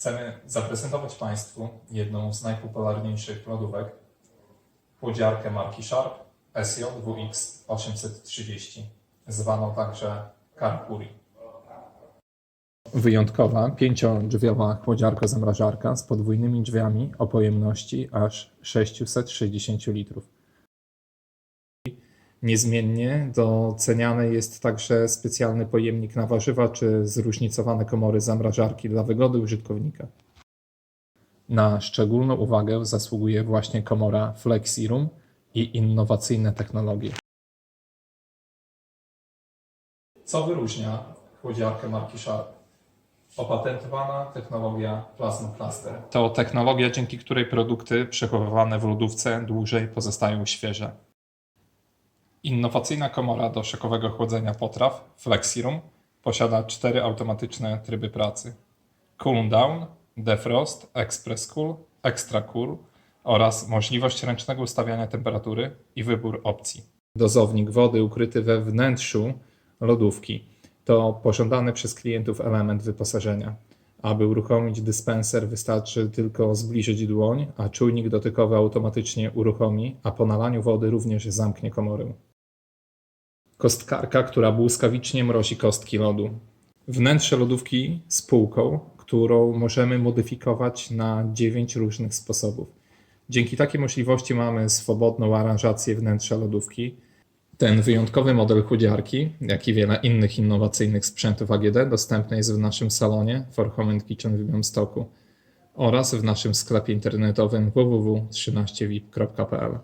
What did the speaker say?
Chcemy zaprezentować Państwu jedną z najpopularniejszych lodówek, chłodziarkę marki Sharp SJ2X 830, zwaną także Carpuri. Wyjątkowa pięciodrzwiowa chłodziarko-zamrażarka z podwójnymi drzwiami o pojemności aż 660 litrów. Niezmiennie doceniany jest także specjalny pojemnik na warzywa czy zróżnicowane komory zamrażarki dla wygody użytkownika. Na szczególną uwagę zasługuje właśnie komora FlexiRoom i innowacyjne technologie. Co wyróżnia chłodziarkę marki Sharp? Opatentowana technologia Plasma Cluster. To technologia, dzięki której produkty przechowywane w lodówce dłużej pozostają świeże. Innowacyjna komora do szokowego chłodzenia potraw FlexiRoom posiada cztery automatyczne tryby pracy: Cool Down, Defrost, Express Cool, Extra Cool oraz możliwość ręcznego ustawiania temperatury i wybór opcji. Dozownik wody ukryty we wnętrzu lodówki to pożądany przez klientów element wyposażenia. Aby uruchomić dyspenser wystarczy tylko zbliżyć dłoń, a czujnik dotykowy automatycznie uruchomi, a po nalaniu wody również zamknie komorę. Kostkarka, która błyskawicznie mrozi kostki lodu. Wnętrze lodówki z półką, którą możemy modyfikować na 9 różnych sposobów. Dzięki takiej możliwości mamy swobodną aranżację wnętrza lodówki. Ten wyjątkowy model chłodziarki, jak i wiele innych innowacyjnych sprzętów AGD dostępny jest w naszym salonie For Home and Kitchen w Białymstoku oraz w naszym sklepie internetowym www.13vip.pl.